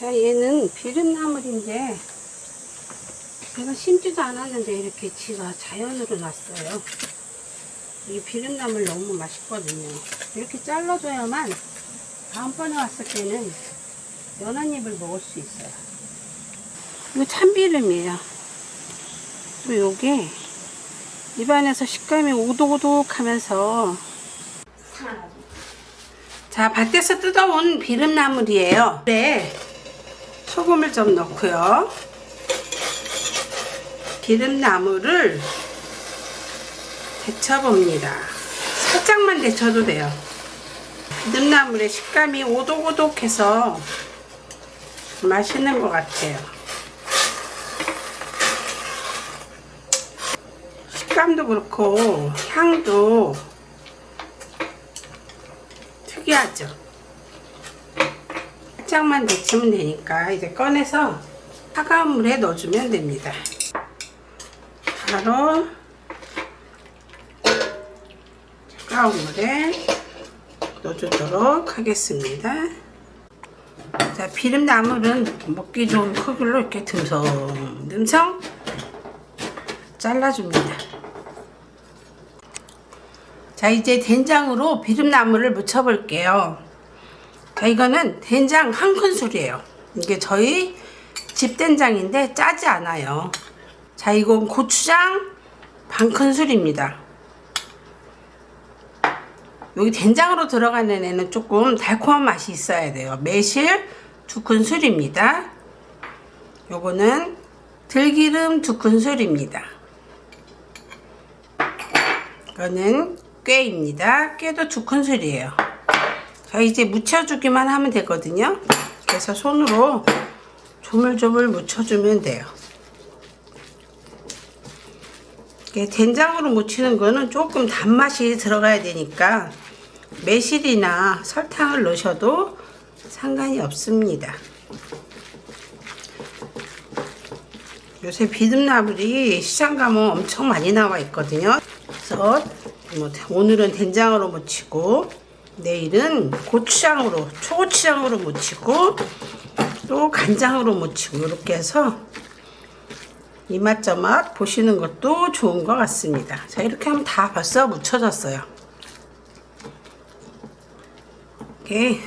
자, 얘는 비름나물인데, 제가 심지도 않았는데 이렇게 지가 자연으로 났어요. 이 비름나물 너무 맛있거든요. 이렇게 잘라줘야만 다음번에 왔을 때는 연한 잎을 먹을 수 있어요. 이거 참비름이에요. 또 요게 입안에서 식감이 오독오독 하면서 자, 밭에서 뜯어온 비름나물이에요. 네. 소금을 좀 넣고요. 기름나물을 데쳐봅니다. 살짝만 데쳐도 돼요. 기름나물의 식감이 오독오독해서 맛있는 것 같아요. 식감도 그렇고 향도 특이하죠. 살짝만 데치면 되니까 이제 꺼내서 차가운 물에 넣어주면 됩니다. 바로 차가운 물에 넣어주도록 하겠습니다. 자, 비름나물은 먹기 좋은 크기로 이렇게 듬성 듬성 잘라줍니다. 자, 이제 된장으로 비름나물을 무쳐볼게요. 자, 이거는 된장 한 큰술이에요. 이게 저희 집 된장인데 짜지 않아요. 자, 이건 고추장 반 큰술입니다. 여기 된장으로 들어가는 애는 조금 달콤한 맛이 있어야 돼요. 매실 두 큰술입니다. 요거는 들기름 두 큰술입니다. 이거는 꾀입니다. 꾀도 두 큰술이에요. 자, 이제 묻혀주기만 하면 되거든요. 그래서 손으로 조물조물 묻혀주면 돼요. 된장으로 묻히는 거는 조금 단맛이 들어가야 되니까 매실이나 설탕을 넣으셔도 상관이 없습니다. 요새 비듬나물이 시장 가면 엄청 많이 나와 있거든요. 그래서 뭐 오늘은 된장으로 무치고 내일은 고추장으로 초고추장으로 무치고 또 간장으로 무치고 이렇게 해서 이맛저맛 보시는 것도 좋은 것 같습니다. 자 이렇게 하면 다 벌써 묻혀졌어요. 이렇게